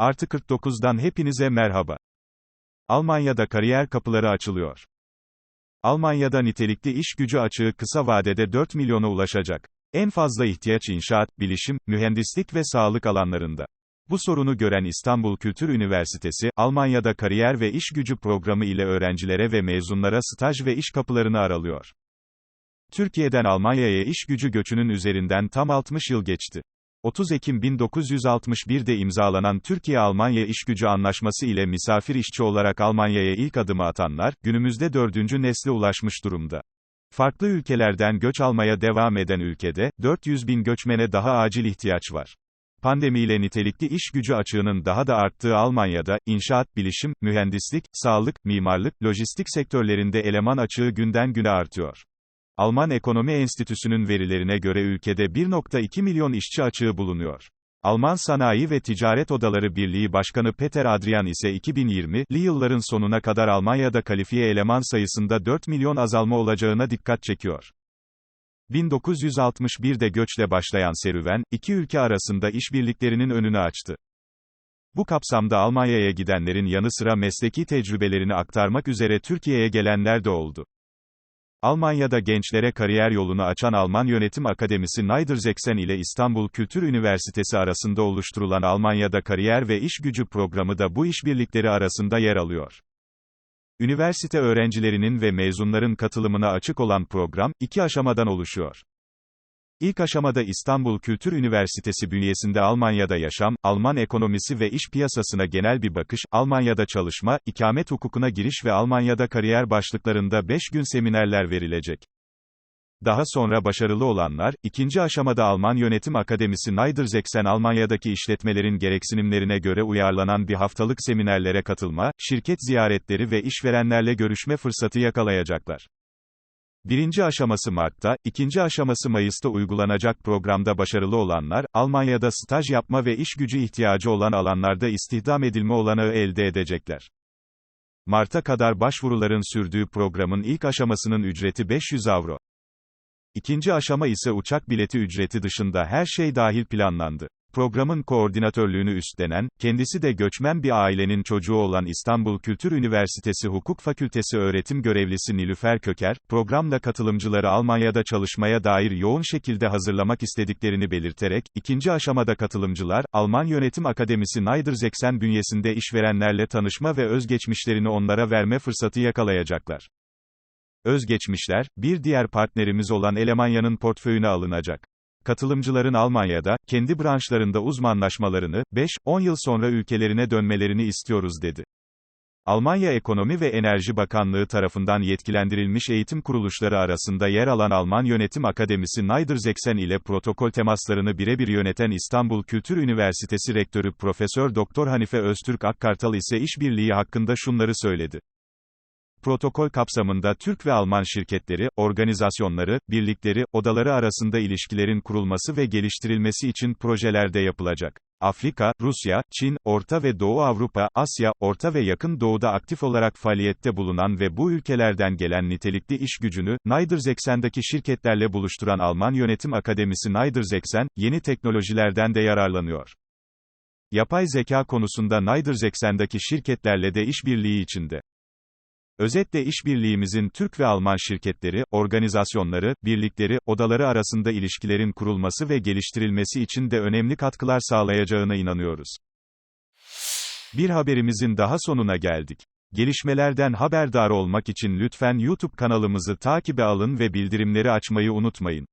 Artı 49'dan hepinize merhaba. Almanya'da kariyer kapıları açılıyor. Almanya'da nitelikli iş gücü açığı kısa vadede 4 milyona ulaşacak. En fazla ihtiyaç inşaat, bilişim, mühendislik ve sağlık alanlarında. Bu sorunu gören İstanbul Kültür Üniversitesi, Almanya'da kariyer ve iş gücü programı ile öğrencilere ve mezunlara staj ve iş kapılarını aralıyor. Türkiye'den Almanya'ya iş gücü göçünün üzerinden tam 60 yıl geçti. 30 Ekim 1961'de imzalanan Türkiye-Almanya İşgücü Anlaşması ile misafir işçi olarak Almanya'ya ilk adımı atanlar, günümüzde dördüncü nesle ulaşmış durumda. Farklı ülkelerden göç almaya devam eden ülkede, 400 bin göçmene daha acil ihtiyaç var. Pandemiyle nitelikli iş gücü açığının daha da arttığı Almanya'da, inşaat, bilişim, mühendislik, sağlık, mimarlık, lojistik sektörlerinde eleman açığı günden güne artıyor. Alman Ekonomi Enstitüsü'nün verilerine göre ülkede 1.2 milyon işçi açığı bulunuyor. Alman Sanayi ve Ticaret Odaları Birliği Başkanı Peter Adrian ise 2020'li yılların sonuna kadar Almanya'da kalifiye eleman sayısında 4 milyon azalma olacağına dikkat çekiyor. 1961'de göçle başlayan serüven, iki ülke arasında işbirliklerinin önünü açtı. Bu kapsamda Almanya'ya gidenlerin yanı sıra mesleki tecrübelerini aktarmak üzere Türkiye'ye gelenler de oldu. Almanya'da gençlere kariyer yolunu açan Alman Yönetim Akademisi Niedersachsen ile İstanbul Kültür Üniversitesi arasında oluşturulan Almanya'da Kariyer ve İş Gücü programı da bu işbirlikleri arasında yer alıyor. Üniversite öğrencilerinin ve mezunların katılımına açık olan program, iki aşamadan oluşuyor. İlk aşamada İstanbul Kültür Üniversitesi bünyesinde Almanya'da yaşam, Alman ekonomisi ve iş piyasasına genel bir bakış, Almanya'da çalışma, ikamet hukukuna giriş ve Almanya'da kariyer başlıklarında 5 gün seminerler verilecek. Daha sonra başarılı olanlar, ikinci aşamada Alman Yönetim Akademisi Niedersachsen Almanya'daki işletmelerin gereksinimlerine göre uyarlanan bir haftalık seminerlere katılma, şirket ziyaretleri ve işverenlerle görüşme fırsatı yakalayacaklar. Birinci aşaması Mart'ta, ikinci aşaması Mayıs'ta uygulanacak programda başarılı olanlar, Almanya'da staj yapma ve iş gücü ihtiyacı olan alanlarda istihdam edilme olanağı elde edecekler. Mart'a kadar başvuruların sürdüğü programın ilk aşamasının ücreti 500 avro. İkinci aşama ise uçak bileti ücreti dışında her şey dahil planlandı. Programın koordinatörlüğünü üstlenen, kendisi de göçmen bir ailenin çocuğu olan İstanbul Kültür Üniversitesi Hukuk Fakültesi öğretim görevlisi Nilüfer Köker, programla katılımcıları Almanya'da çalışmaya dair yoğun şekilde hazırlamak istediklerini belirterek, ikinci aşamada katılımcılar, Alman Yönetim Akademisi Niedersachsen bünyesinde işverenlerle tanışma ve özgeçmişlerini onlara verme fırsatı yakalayacaklar. Özgeçmişler, bir diğer partnerimiz olan Elemanya'nın portföyüne alınacak. Katılımcıların Almanya'da, kendi branşlarında uzmanlaşmalarını, 5-10 yıl sonra ülkelerine dönmelerini istiyoruz dedi. Almanya Ekonomi ve Enerji Bakanlığı tarafından yetkilendirilmiş eğitim kuruluşları arasında yer alan Alman Yönetim Akademisi Niedersachsen ile protokol temaslarını birebir yöneten İstanbul Kültür Üniversitesi Rektörü Profesör Doktor Hanife Öztürk Akkartal ise işbirliği hakkında şunları söyledi. Protokol kapsamında Türk ve Alman şirketleri, organizasyonları, birlikleri, odaları arasında ilişkilerin kurulması ve geliştirilmesi için projelerde yapılacak. Afrika, Rusya, Çin, Orta ve Doğu Avrupa, Asya, Orta ve Yakın Doğu'da aktif olarak faaliyette bulunan ve bu ülkelerden gelen nitelikli iş gücünü, Niedersachsen'daki şirketlerle buluşturan Alman Yönetim Akademisi Niedersachsen, yeni teknolojilerden de yararlanıyor. Yapay zeka konusunda Niedersachsen'daki şirketlerle de işbirliği içinde. Özetle işbirliğimizin Türk ve Alman şirketleri, organizasyonları, birlikleri, odaları arasında ilişkilerin kurulması ve geliştirilmesi için de önemli katkılar sağlayacağına inanıyoruz. Bir haberimizin daha sonuna geldik. Gelişmelerden haberdar olmak için lütfen YouTube kanalımızı takibe alın ve bildirimleri açmayı unutmayın.